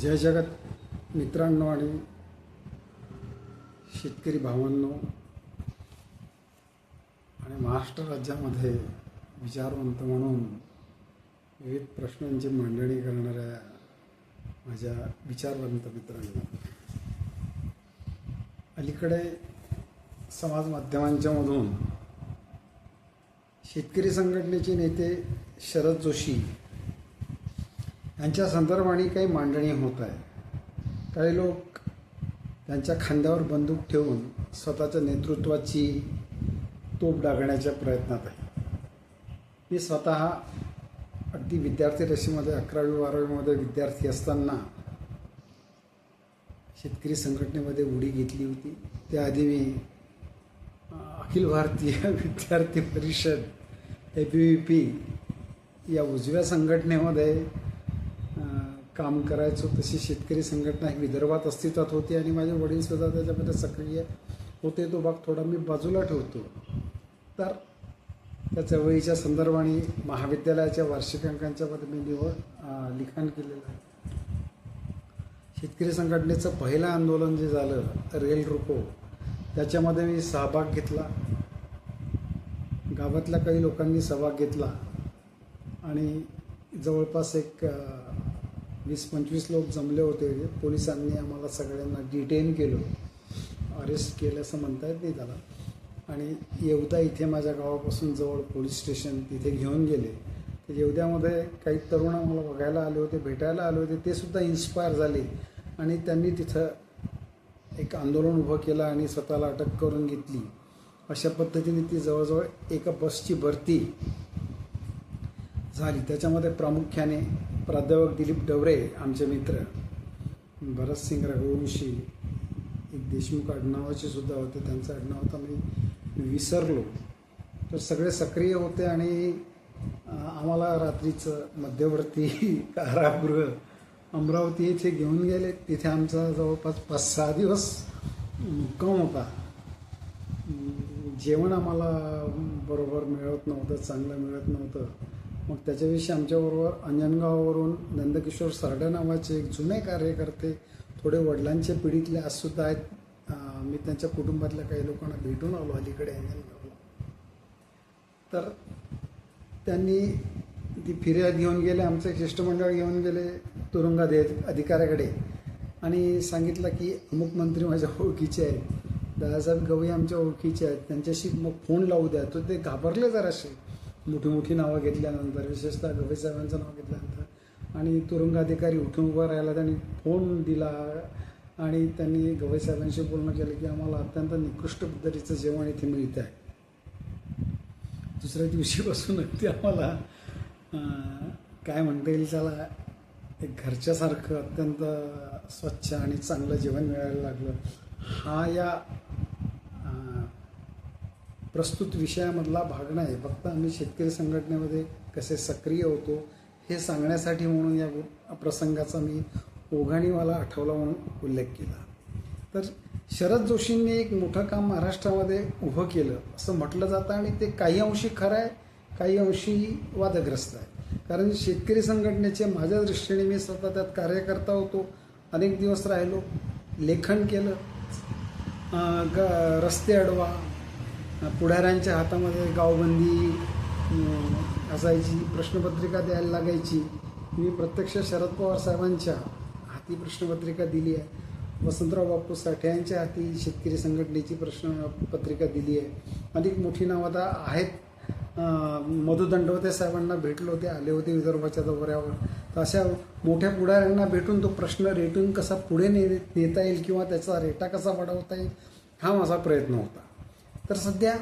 जय जगत मित्रांनो आणि शेतकरी भावांनो आणि महाराष्ट्र राज्यामध्ये विचारवंत म्हणून विविध प्रश्नांची मांडणी करणाऱ्या माझ्या विचारवंत मित्रांनो. अलीकडे समाज माध्यमांच्यामधून शेतकरी संघटनेचे नेते शरद जोशी यांच्या संदर्भाने काही मांडणी होत आहे. काही लोक त्यांच्या खांद्यावर बंदूक ठेवून स्वतःच्या नेतृत्वाची तोप डागण्याच्या प्रयत्नात आहे. मी स्वतः अगदी विद्यार्थी रशीमध्ये अकरावी बारावीमध्ये विद्यार्थी असताना शेतकरी संघटनेमध्ये उडी घेतली होती. त्याआधी मी अखिल भारतीय विद्यार्थी परिषद ए बी व्ही पी या उजव्या संघटनेमध्ये काम करायचो तशी शेतकरी संघटना ही विदर्भात अस्तित्वात होती आणि माझे वडील सुद्धा त्याच्यामध्ये सक्रिय होते. तो भाग थोडा मी बाजूला ठेवतो. तर त्या चळवळीच्या संदर्भाने महाविद्यालयाच्या वार्षिकांकांच्या मध्ये मी निवड लिखाण केलेलं आहे. शेतकरी संघटनेचं पहिलं आंदोलन जे झालं रेल रोको त्याच्यामध्ये मी सहभाग घेतला. गावातल्या काही लोकांनी सहभाग घेतला. आणि जवळपास एक वीस पंचवीस लोक जमले होते. पोलिसांनी आम्हाला सगळ्यांना डिटेन केलं. अरेस्ट केलं असं म्हणता येत नाही त्याला. आणि येवदा इथे माझ्या गावापासून जवळ पोलीस स्टेशन तिथे घेऊन गेले. तर येवद्यामध्ये काही तरुण आम्हाला बघायला आले होते भेटायला आले होते. ते सुद्धा इन्स्पायर झाले. आणि त्यांनी तिथं एक आंदोलन उभं केलं आणि स्वतःला अटक करून घेतली. अशा पद्धतीने ती जवळजवळ एका बसची भरती झाली. त्याच्यामध्ये प्रामुख्याने प्राध्यापक दिलीप डवरे आमचे मित्र. भरतसिंग रघुवंशी एक देशमुख आडनावाचे सुद्धा होते. त्यांचं आडनाव होतं मी विसरलो. तर सगळे सक्रिय होते आणि आम्हाला रात्रीचं मध्यवर्ती कारागृह अमरावती येथे घेऊन गेले. तिथे आमचा जवळपास पाच सहा दिवस मुक्काम होता. जेवण आम्हाला बरोबर मिळत नव्हतं चांगलं मिळत नव्हतं. मग त्याच्याविषयी आमच्याबरोबर अंजनगावावरून नंदकिशोर सरडे नावाचे एक जुने कार्यकर्ते थोडे वडिलांच्या पिढीतले आजसुद्धा आहेत. मी त्यांच्या कुटुंबातल्या काही लोकांना भेटून आलो अलीकडे. अंजनगावला तर त्यांनी ती फिर्याद घेऊन गेले आमचं एक शिष्टमंडळ घेऊन गेले तुरुंगात अधिकाऱ्याकडे. आणि सांगितलं की अमुक मंत्री माझ्या ओळखीचे आहेत. दादासाहेब गवई आमच्या ओळखीचे आहेत. त्यांच्याशी मग फोन लावू द्या. तर ते घाबरले जराशी मोठी मोठी नावं घेतल्यानंतर विशेषतः गवई साहेबांचं नाव घेतल्यानंतर आणि तुरुंगाधिकारी उठून उभा राहिला त्यांनी फोन दिला आणि त्यांनी गवई साहेबांशी बोलणं केलं की आम्हाला अत्यंत निकृष्ट पद्धतीचं जेवण इथे मिळत आहे दुसऱ्या दिवशीपासून अगदी आम्हाला काय म्हणता येईल त्याला एक घरच्यासारखं अत्यंत स्वच्छ आणि चांगलं जेवण मिळायला लागलं. हा या प्रस्तुत विषयामधला भाग नाही. फक्त आम्ही शेतकरी संघटनेमध्ये कसे सक्रिय होतो हे सांगण्यासाठी म्हणून या प्रसंगाचा मी ओघाणीवाला आठवला म्हणून उल्लेख केला. तर शरद जोशींनी एक मोठं काम महाराष्ट्रामध्ये उभं केलं. असं म्हटलं जातं आणि ते काही अंशी खरं आहे काही अंशी वादग्रस्त आहे. कारण शेतकरी संघटनेचे माझ्या दृष्टीने मी स्वतः त्यात कार्यकर्ता होतो अनेक दिवस राहिलो लेखन केलं ग रस्ते अडवा पुढाऱ्यांच्या हातामध्ये गावबंदी असायची प्रश्नपत्रिका द्यायला लागायची. मी प्रत्यक्ष शरद पवार साहेबांच्या हाती प्रश्नपत्रिका दिली आहे. वसंतराव बापू साठे यांच्या हाती शेतकरी संघटनेची प्रश्नपत्रिका दिली आहे. अधिक मोठी नावं आता आहेत. अं, मधु दंडवते साहेबांना भेटलो होते आले होते विदर्भाच्या दौऱ्यावर. तर अशा मोठ्या पुढाऱ्यांना भेटून तो प्रश्न रेटून कसा पुढे ने नेता येईल किंवा त्याचा रेटा कसा वाढवता येईल हा माझा प्रयत्न होता. तर सध्या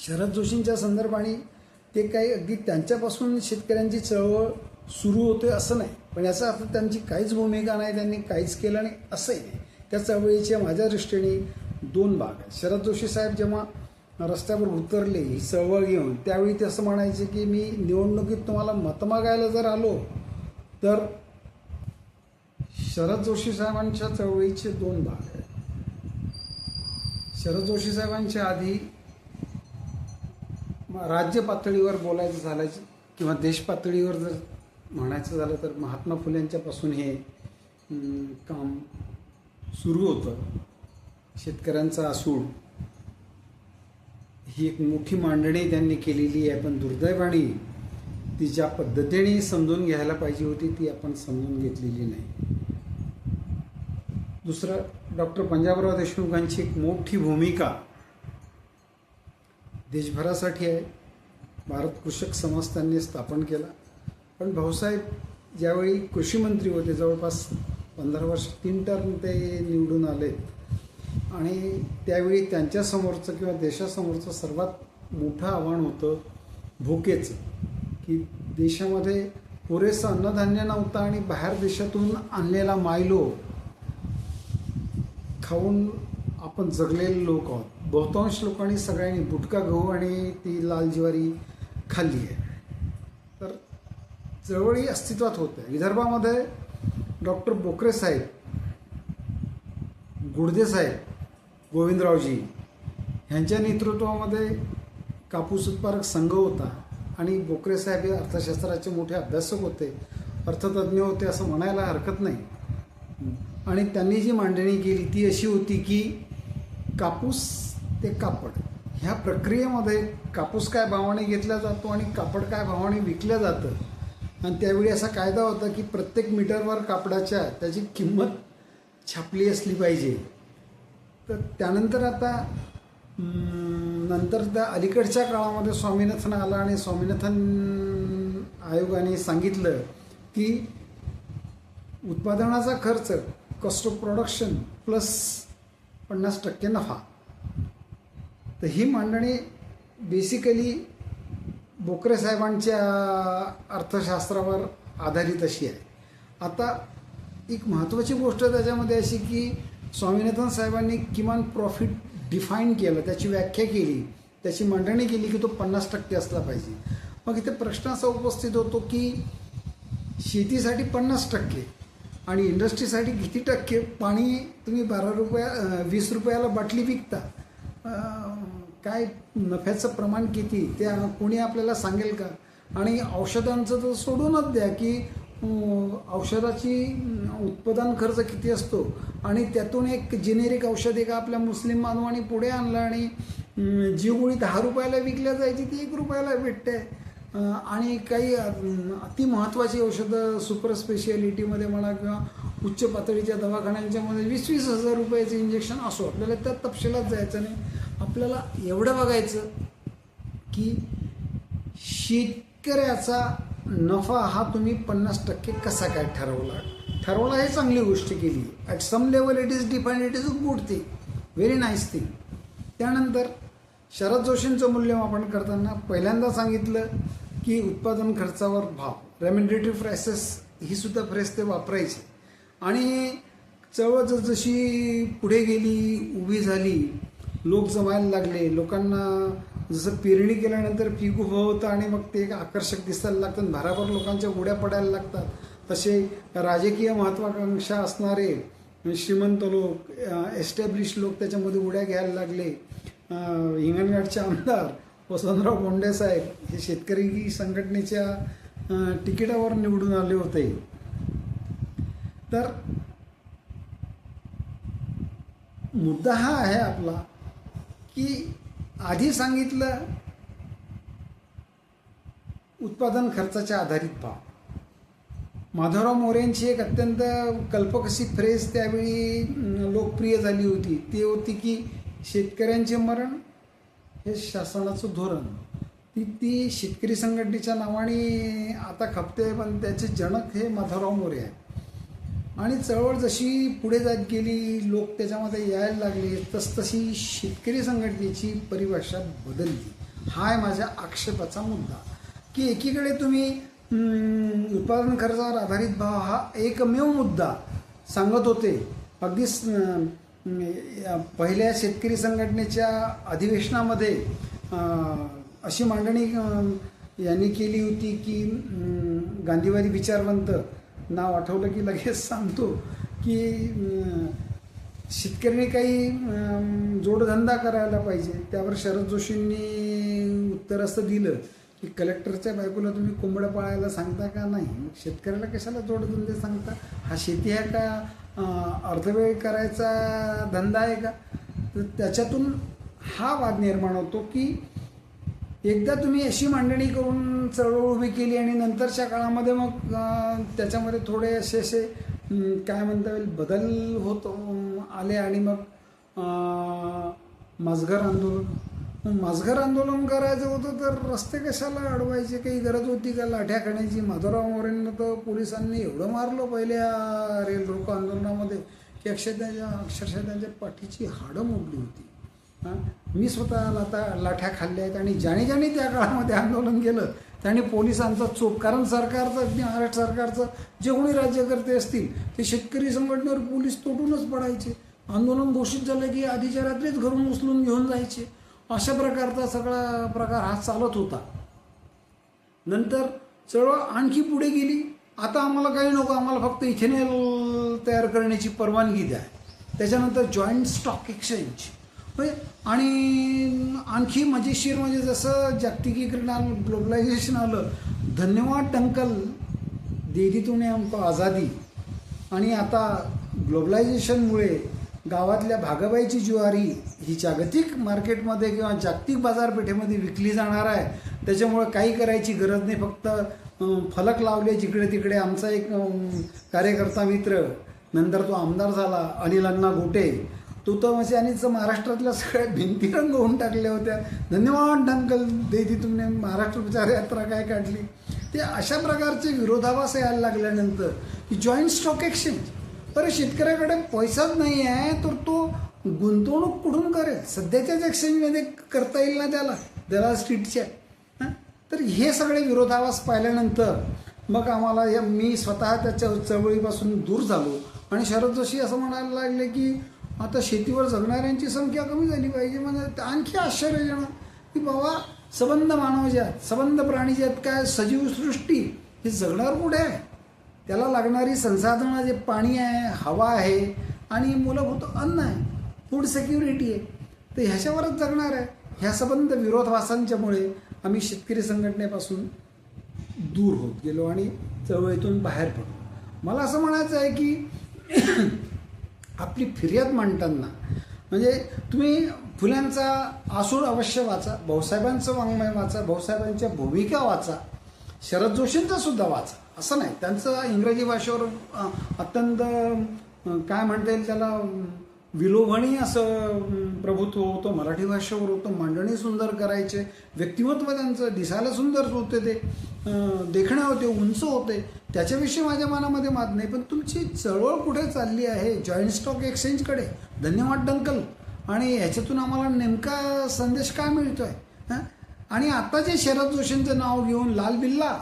शरद जोशींच्या संदर्भाने ते काही अगदी त्यांच्यापासून शेतकऱ्यांची चळवळ सुरू होते असं नाही. पण याचा अर्थ त्यांची काहीच भूमिका नाही त्यांनी काहीच केलं नाही असंही नाही. त्या चळवळीच्या माझ्या दृष्टीने दोन भाग आहेत. शरद जोशी साहेब जेव्हा रस्त्यावर उतरले ही चळवळ घेऊन त्यावेळी ते असं म्हणायचे की मी निवडणुकीत तुम्हाला मतमागायला जर आलो तर शरद जोशी साहेबांच्या चळवळीचे दोन भाग आहेत. शरद जोशी साहेबांच्या आधी म- राज्य पातळीवर बोलायचं झालं किंवा देश पातळीवर जर म्हणायचं झालं तर महात्मा फुले यांच्यापासून हे काम सुरू होतं. शेतकऱ्यांचा असूड ही एक मोठी मांडणी त्यांनी केलेली आहे. पण दुर्दैवाने ती ज्या पद्धतीने समजून घ्यायला पाहिजे होती ती आपण समजून घेतलेली नाही. दुसरं डॉक्टर पंजाबराव देशमुखांची एक मोठी भूमिका देशभरासाठी आहे. भारत कृषक समाज त्यांनी स्थापन केला. पण भाऊसाहेब ज्यावेळी कृषी मंत्री होते जवळपास पंधरा वर्ष तीन टर्म ते निवडून आलेत आणि त्यावेळी त्यांच्यासमोरचं किंवा देशासमोरचं सर्वात मोठं आव्हान होतं भुकेचं की देशामध्ये पुरेसं अन्नधान्य नव्हतं आणि बाहेर देशातून आणलेला मायलो खाऊन आपण जगलेले लोक आहोत. बहुतांश लोकांनी सगळ्यांनी बुटका गहू आणि ती लाल ज्वारी खाल्ली आहे. तर चळवळी अस्तित्वात होत्या विदर्भामध्ये डॉक्टर बोकरे साहेब गुडदे साहेब गोविंदरावजी ह्यांच्या नेतृत्वामध्ये कापूस उत्पादक संघ होता आणि बोकरे साहेब हे अर्थशास्त्राचे मोठे अभ्यासक होते अर्थतज्ज्ञ होते असं म्हणायला हरकत नाही. आणि त्यांनी जी मांडणी केली ती अशी होती की कापूस ते कापड. ह्या प्रक्रियेमध्ये कापूस काय भावाने घेतला जातो आणि कापड काय भावाने विकलं जातं? आणि त्यावेळी असा कायदा होता की प्रत्येक मीटरवर कापडाच्या त्याची किंमत छापली असली पाहिजे. तर त्यानंतर आता नंतर त्या अलीकडच्या काळामध्ये स्वामीनाथन आला आणि स्वामीनाथन आयोगाने सांगितलं की उत्पादनाचा खर्च कॉस्ट ऑफ प्रोडक्शन प्लस पन्नास टक्के नफा. तर ही मांडणी बेसिकली बोकरे साहेबांच्या अर्थशास्त्रावर आधारित अशी आहे. आता एक महत्त्वाची गोष्ट त्याच्यामध्ये अशी की स्वामीनाथन साहेबांनी किमान प्रॉफिट डिफाईन केलं त्याची व्याख्या केली त्याची मांडणी केली की तो पन्नास टक्के असला पाहिजे. मग इथे प्रश्न असा उपस्थित होतो की शेतीसाठी पन्नास टक्के आणि इंडस्ट्रीसाठी किती टक्के पाणी तुम्ही बारा रुपया वीस रुपयाला बाटली विकता? काय नफ्याचं प्रमाण किती? त्या कोणी आपल्याला सांगेल का? आणि औषधांचं तर सोडूनच द्या की औषधाची उत्पादन खर्च किती असतो? आणि त्यातून एक जेनेरिक औषध एका आपल्या मुस्लिम बांधवांनी पुढे आणलं आणि जी गोळी दहा रुपयाला विकल्या जायची ती एक रुपयाला भेटते. आणि काही अति महत्त्वाची औषधं सुपर स्पेशालिटीमध्ये म्हणा किंवा उच्च पातळीच्या दवाखान्यांच्यामध्ये वीस वीस हजार रुपयाचं इंजेक्शन असो आपल्याला त्या तपशिलात जायचं नाही. आपल्याला एवढं बघायचं की शेतकऱ्याचा नफा हा तुम्ही पन्नास टक्के कसा काय ठरवला? ठरवला हे चांगली गोष्ट केली. At some level it is defined it is a good thing very nice thing त्यानंतर शरद जोशींचं मूल्यमापन करताना पहिल्यांदा सांगितलं की उत्पादन खर्चावर भाव. रेमिडेटिव्ह प्रायसेस ही सुद्धा फ्रेस ते वापरायचे. आणि चळवळ जशी पुढे गेली उभी झाली लोक जमायला लागले लोकांना जसं पेरणी केल्यानंतर पीक उभं होतं आणि मग ते एक आकर्षक दिसायला लागतं भाराभर लोकांच्या उड्या पडायला लागतात. तसे राजकीय महत्वाकांक्षा असणारे श्रीमंत लोक एस्टॅब्लिश लोक त्याच्यामध्ये उड्या घ्यायला लागले. हिंगणघाटचे आमदार वसंतराव बोंडे साहेब हे शेतकरी संघटनेच्या तिकिटावर निवडून आले होते. तर मुद्दा हा आहे आपला की आधी सांगितलं उत्पादन खर्चाच्या आधारित भाव. माधवराव मोरेंची एक अत्यंत कल्पक अशी फ्रेज त्यावेळी लोकप्रिय झाली होती. ती होती की शेतकऱ्यांचे मरण हे शासनाचं धोरण. ती ती शेतकरी संघटनेच्या नावाने आता खपते पण त्याचे जनक हे माधवराव मोरे आहे आणि चळवळ जशी पुढे जात गेली लोक त्याच्यामध्ये यायला लागले तसतशी शेतकरी संघटनेची परिभाषा बदलली. हा आहे माझ्या आक्षेपाचा मुद्दा. की एकीकडे तुम्ही उत्पादन खर्चावर आधारित भाव हा एकमेव मुद्दा सांगत होते. अगदी पहिल्या शेतकरी संघटनेच्या अधिवेशनामध्ये अशी मांडणी यांनी केली होती की गांधीवादी विचारवंत नाव आठवलं की लगेच सांगतो की शेतकऱ्यांनी काही जोडधंदा करायला पाहिजे. त्यावर शरद जोशींनी उत्तर असं दिलं की कलेक्टरच्या बायकोला तुम्ही कोंबडं पाळायला सांगता का नाही? मग शेतकऱ्याला कशाला जोडधंदे सांगता? हा शेती आहे का अर्धवेळ करायचा धंदा आहे का? तर त्याच्यातून हा वाद निर्माण होतो की एकदा तुम्ही अशी मांडणी करून चळवळ उभी केली आणि नंतरच्या काळामध्ये मग त्याच्यामध्ये थोडे असे असे काय म्हणता येईल बदल होत आले आणि मग अं, आंदोलन माझघर आंदोलन करायचं होतं तर रस्ते कशाला अडवायचे? काही गरज होती का? लाठ्या खाण्याची? माधवराव मोरेंना तर पोलिसांनी एवढं मारलं पहिल्या रेल रोको आंदोलनामध्ये की अक्षर त्यांच्या अक्षरशः त्यांच्या पाठीची हाडं मोडली होती. हां? मी स्वतः लाता लाठ्या खाल्ल्या आहेत आणि ज्याने ज्याने त्या काळामध्ये आंदोलन केलं त्याने पोलिसांचा चोप कारण सरकारचं अगदी महाराष्ट्र सरकारचं जे कोणी राज्यकर्ते असतील ते शेतकरी संघटनेवर पोलीस तोटूनच पडायचे. आंदोलन घोषित झालं की आधीच्या रात्रीच घरून उचलून घेऊन जायचे. अशा प्रकारचा सगळा प्रकार हा चालत होता. नंतर चळवळ आणखी पुढे गेली. आता आम्हाला काही नको आम्हाला फक्त इथेनॉल तयार करण्याची परवानगी द्या. त्याच्यानंतर जॉईंट स्टॉक एक्सचेंज होय? आणि आणखी मजेशीर म्हणजे जसं जागतिकीकरण आलं ग्लोबलायझेशन आलं धन्यवाद टंकल देदी तुने आमको आझादी. आणि आता ग्लोबलायझेशनमुळे गावातल्या भागाबाईची ज्वारी ही जागतिक मार्केटमध्ये किंवा जागतिक बाजारपेठेमध्ये विकली जाणार आहे. त्याच्यामुळं काही करायची गरज नाही. फक्त फलक लावले जिकडे तिकडे आमचा एक कार्यकर्ता मित्र नंतर तो आमदार झाला अनिल अण्णा गोटे तो तर म्हणजे आणि च- महाराष्ट्रातल्या सगळ्या भिंती रंगवून टाकल्या होत्या. धन्यवाद डंकल देदी तुमने महाराष्ट्र प्रचार यात्रा काय काढली? ते अशा प्रकारचे विरोधाभास यायला लागल्यानंतर की जॉईंट स्टॉक एक्सचेंज तर शेतकऱ्याकडे पैसाच नाही आहे तर तो गुंतवणूक कुठून करेल? सध्याच्याच एक्सचेंजमध्ये करता येईल ना त्याला दलाल स्ट्रीटच्या. तर हे सगळे विरोधावास पाहिल्यानंतर मग आम्हाला या मी स्वतः त्याच्या चळवळीपासून दूर झालो. आणि शरद जोशी असं म्हणायला लागले की आता शेतीवर जगणाऱ्यांची संख्या कमी झाली पाहिजे. म्हणजे आणखी आश्चर्यजनक की बाबा सबंध मानव जे सबंध प्राणी जे आहेत काय सजीव सृष्टी हे जगणार कुठे आहे? त्याला लागणारी संसाधनं जे पाणी आहे हवा आहे आणि मूलभूत अन्न आहे फूड सेक्युरिटी आहे तर ह्याच्यावरच जगणार आहे. ह्या संबंध विरोधवासांच्यामुळे आम्ही शेतकरी संघटनेपासून दूर होत गेलो आणि चळवळीतून बाहेर पडलो. मला असं म्हणायचं आहे की आपली फिर्याद मांडताना म्हणजे तुम्ही फुल्यांचा आसूड अवश्य वाचा भाऊसाहेबांचं वाङ्मय वाचा भाऊसाहेबांच्या भूमिका वाचा शरद जोशींचा सुद्धा वाचा. असं नाही. त्यांचं इंग्रजी भाषेवर अत्यंत काय म्हणता येईल त्याला विलोभणी विलोभनीय असं प्रभुत्व होतं. मराठी भाषेवर होतं. मांडणी सुंदर करायचे. व्यक्तिमत्व त्यांचं दिसायला सुंदर होते ते. देखणे होते उंच होते. त्याच्याविषयी माझ्या मनामध्ये मात नाही. पण तुमची चळवळ कुठे चालली आहे? जॉईंट स्टॉक एक्सचेंजकडे धन्यवाद डंकल आणि ह्याच्यातून आम्हाला नेमका संदेश काय मिळतोय? हं? आणि आता जे शरद जोशींचं नाव घेऊन लाल बिल्ला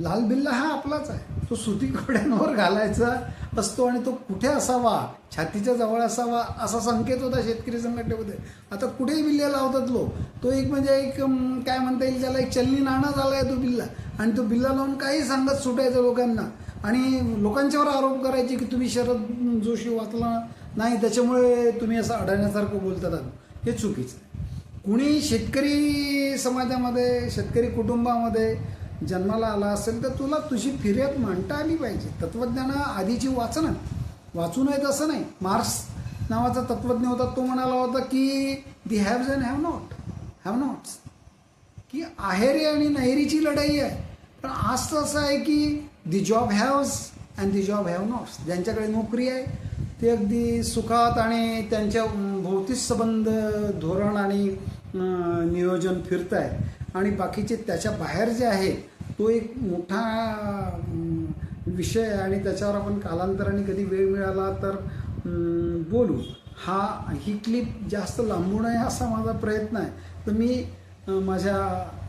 लाल बिल्ला हा आपलाच आहे. तो सुती कपड्यांवर घालायचा असतो आणि तो कुठे असावा? छातीच्या जवळ असावा? असा संकेत होता शेतकरी संघटनेमध्ये. आता कुठेही बिल्ले लावतात लोक. तो एक म्हणजे एक काय म्हणता येईल त्याला? एक चलनी नाणं आहे तो बिल्ला. आणि तो बिल्ला लावून काही सांगत सुटायचं लोकांना. आणि लोकांच्यावर आरोप करायचे की तुम्ही शरद जोशी वाचला नाही त्याच्यामुळे तुम्ही असं अडण्यासारखं बोलतात हे चुकीचं आहे. कुणी शेतकरी समाजामध्ये शेतकरी कुटुंबामध्ये जन्माला आला असेल तर तुला तुझी फिर्याद मांडता आली पाहिजे. तत्वज्ञानं आधीची वाचनं. वाचू नयेत असं नाही. मार्क्स नावाचा तत्वज्ञ होता तो म्हणाला होता की the haves and have not have nots की आहेरी आणि नहेरीची लढाई आहे. पण आज तर असं आहे की the job haves and the job have nots ज्यांच्याकडे नोकरी आहे ते अगदी सुखात आणि त्यांच्या भौतिक संबंध धोरण आणि नियोजन फिरत आहे आणि बाकीचे त्याच्या बाहेर जे आहे तो एक मोठा विषय आहे आणि त्याच्यावर आपण कालांतराने कधी वेळ मिळाला तर बोलू. हा ही क्लिप जास्त लांबू नये असा माझा प्रयत्न आहे. तर मी माझ्या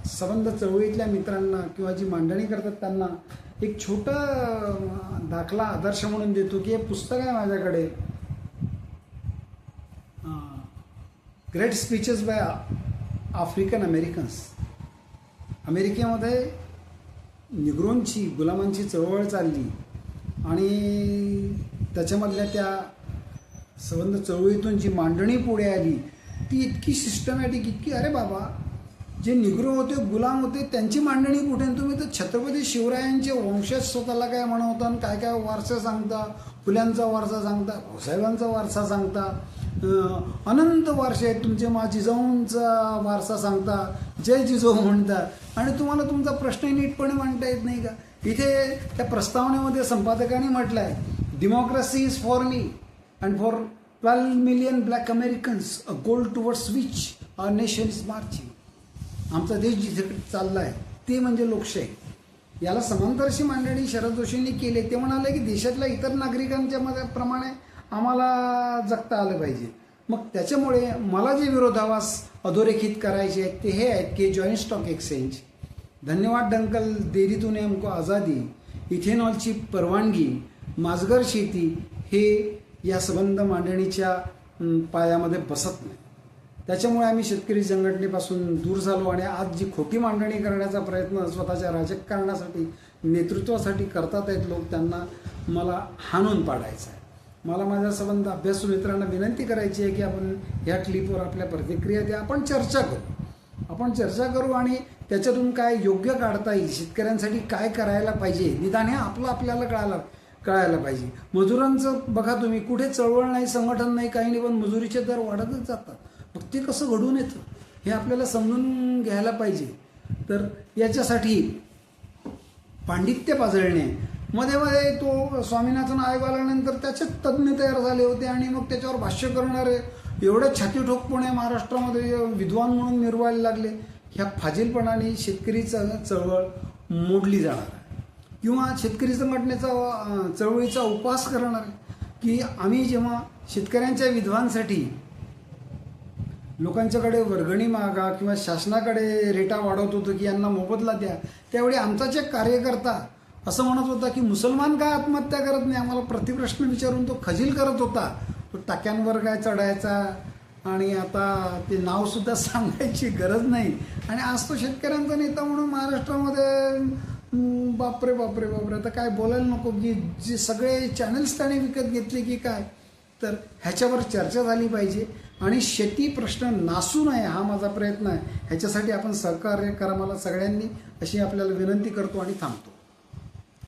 संबंध चळवळीतल्या मित्रांना किंवा जी मांडणी करतात त्यांना एक छोटं दाखला आदर्श म्हणून देतो की हे पुस्तक आहे माझ्याकडे. Great speeches by African Americans अमेरिकेमध्ये निग्रोंची गुलामांची चळवळ चालली आणि त्याच्यामधल्या त्या संबंध चळवळीतून जी मांडणी पुढे आली ती इतकी सिस्टमॅटिक इतकी अरे बाबा जे निग्रो होते गुलाम होते त्यांची मांडणी कुठे तुम्ही तर छत्रपती शिवरायांचे वंशज स्वतःला काय म्हणवता आणि काय काय वारसा सांगता फुल्यांचा वारसा सांगता भाऊसाहेबांचा वारसा सांगता अनंत वारसे आहेत तुमचे मा जिजाऊंचा वारसा सांगता जय जिजाऊ म्हणता. आणि तुम्हाला तुमचा प्रश्न नीटपणे मांडता येत नाही का? इथे त्या प्रस्तावनेमध्ये संपादकांनी म्हटलं आहे democracy is for me and for twelve million black Americans a goal towards which our nation is marching आमचा देश जिथे चालला आहे ते म्हणजे लोकशाही. याला समांतरशी मांडणी शरद जोशींनी केली ते म्हणाले की देशातल्या इतर नागरिकांच्या मध्ये प्रमाणे आम्हाला जगता आलं पाहिजे. मग त्याच्यामुळे मला जे विरोधावास अधोरेखित करायचे आहेत ते हे आहेत की जॉईंट स्टॉक एक्सचेंज धन्यवाद डंकल देरीतून हमको आझादी इथेनॉलची परवानगी माजगर शेती हे या संबंध मांडणीच्या पायामध्ये बसत नाही. त्याच्यामुळे आम्ही शेतकरी संघटनेपासून दूर झालो आणि आज जी खोटी मांडणी करण्याचा प्रयत्न स्वतःच्या राजकारणासाठी नेतृत्वासाठी करतात आहेत लोक त्यांना मला हाणून पाडायचं आहे. मला माझ्या संबंध अभ्यासू मित्रांना विनंती करायची आहे की आपण ह्या क्लिपवर आपल्या प्रतिक्रिया द्या. आपण चर्चा करू. आपण चर्चा करू आणि त्याच्यातून काय योग्य काढता येईल शेतकऱ्यांसाठी काय करायला पाहिजे निदान हे आपलं आपल्याला कळायला कळायला पाहिजे. मजुरांचं बघा तुम्ही कुठे चळवळ नाही संघटन नाही काही नाही पण मजुरीचे दर वाढतच जातात. मग ते कसं घडून येतं? हे आपल्याला समजून घ्यायला पाहिजे. तर याच्यासाठी पांडित्य पाजळणे मध्ये मध्ये तो स्वामीनाथन आयोग आल्यानंतर त्याचे तज्ज्ञ तयार झाले होते आणि मग त्याच्यावर भाष्य करणारे एवढे छाती ठोकपणे महाराष्ट्रामध्ये विद्वान म्हणून निर्वायला लागले ह्या फाजीलपणाने शेतकरी चळवळ मोडली जाणार आहे. किंवा शेतकरी संघटनेचा चळवळीचा उपवास करणार आहे की आम्ही जेव्हा शेतकऱ्यांच्या विधवांसाठी लोकांच्याकडे वर्गणी मागा किंवा शासनाकडे रेटा वाढवत होतो की यांना मोबदला द्या त्यावेळी आमचाच एक कार्यकर्ता असं म्हणत होता की मुसलमान काय आत्महत्या करत नाही? आम्हाला प्रतिप्रश्न विचारून तो खजील करत होता. तो टाक्यांवर काय चढायचा? आणि आता ते नावसुद्धा सांगायची गरज नाही. आणि आज तो शेतकऱ्यांचा नेता म्हणून महाराष्ट्रामध्ये बापरे बापरे बापरे. आता काय बोलायला नको? की जे सगळे चॅनल्स त्याने विकत घेतले की काय? तर ह्याच्यावर चर्चा झाली पाहिजे. आणि शेती प्रश्न नासू नये हा माझा प्रयत्न आहे. ह्याच्यासाठी आपण सहकार्य करा मला सगळ्यांनी. अशी आपल्याला विनंती करतो आणि थांबतो.